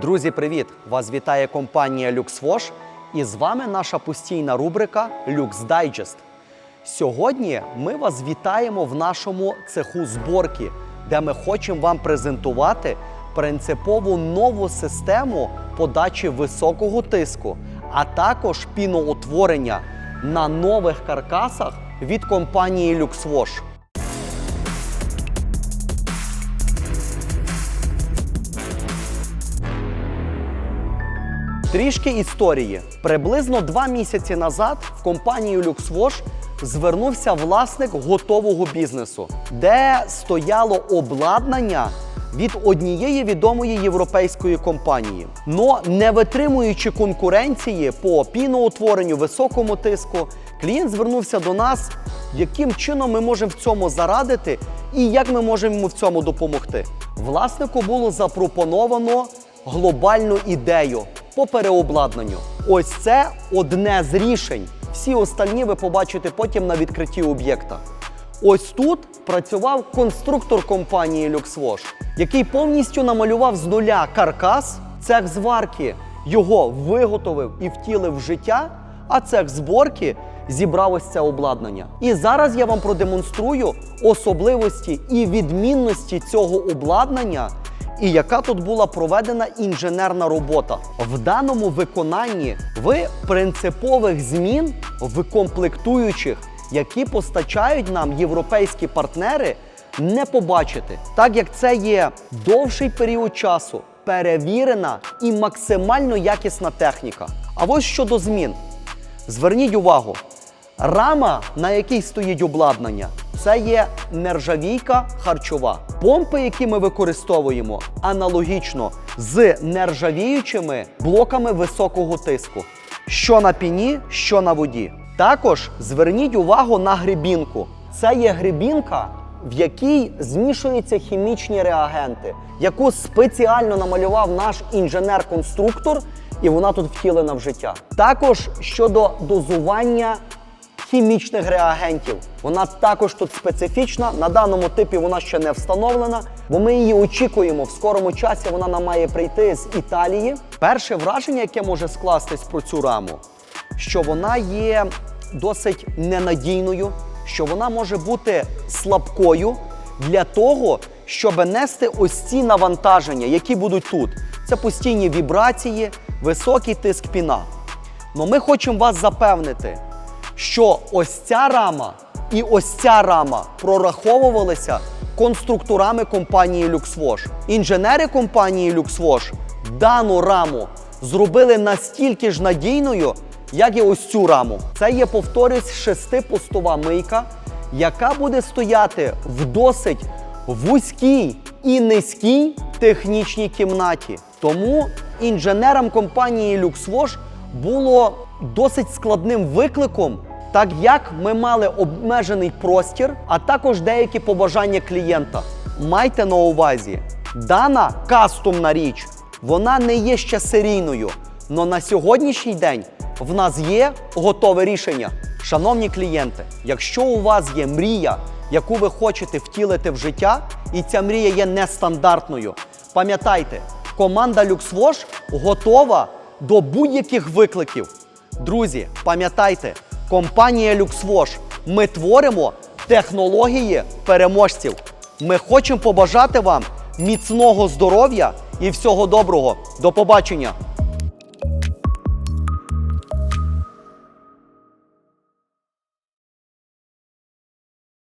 Друзі, привіт! Вас вітає компанія LuxWash і з вами наша постійна рубрика Lux Digest. Сьогодні ми вас вітаємо в нашому цеху зборки, де ми хочемо вам презентувати принципову нову систему подачі високого тиску, а також піноутворення на нових каркасах від компанії LuxWash. Трішки історії. Приблизно два місяці назад в компанію LuxWash звернувся власник готового бізнесу, де стояло обладнання від однієї відомої європейської компанії. Но не витримуючи конкуренції по піноутворенню, високому тиску, клієнт звернувся до нас, яким чином ми можемо в цьому зарадити і як ми можемо йому в цьому допомогти. Власнику було запропоновано глобальну ідею по переобладнанню. Ось це одне з рішень. Всі остальні ви побачите потім на відкритті об'єкта. Ось тут працював конструктор компанії LuxWash, який повністю намалював з нуля каркас, цех зварки його виготовив і втілив в життя, а цех зборки зібрав ось це обладнання. І зараз я вам продемонструю особливості і відмінності цього обладнання і яка тут була проведена інженерна робота. В даному виконанні ви принципових змін в комплектуючих, які постачають нам європейські партнери, не побачите, так як це є довший період часу, перевірена і максимально якісна техніка. А ось щодо змін. Зверніть увагу, рама, на якій стоїть обладнання, це є нержавійка харчова. Помпи, які ми використовуємо, аналогічно з нержавіючими блоками високого тиску, що на піні, що на воді. Також зверніть увагу на грибінку. Це є грибінка, в якій змішуються хімічні реагенти, яку спеціально намалював наш інженер-конструктор, і вона тут втілена в життя. Також щодо дозування хімічних реагентів. Вона також тут специфічна. На даному типі вона ще не встановлена, бо ми її очікуємо в скорому часі. Вона нам має прийти з Італії. Перше враження, яке може скластись про цю раму, що вона є досить ненадійною, що вона може бути слабкою для того, щоб нести ось ці навантаження, які будуть тут. Це постійні вібрації, високий тиск піна. Но ми хочемо вас запевнити, що ось ця рама і ось ця рама прораховувалися конструкторами компанії LuxWash. Інженери компанії LuxWash дану раму зробили настільки ж надійною, як і ось цю раму. Це є, повторюсь, шестипостова мийка, яка буде стояти в досить вузькій і низькій технічній кімнаті. Тому інженерам компанії LuxWash було досить складним викликом, так як ми мали обмежений простір, а також деякі побажання клієнта. Майте на увазі, дана кастомна річ, вона не є ще серійною. але на сьогоднішній день в нас є готове рішення. Шановні клієнти, якщо у вас є мрія, яку ви хочете втілити в життя, і ця мрія є нестандартною, пам'ятайте, команда LuxWash готова до будь-яких викликів. Друзі, пам'ятайте, компанія LuxWash, ми творимо технології переможців. Ми хочемо побажати вам міцного здоров'я і всього доброго. До побачення!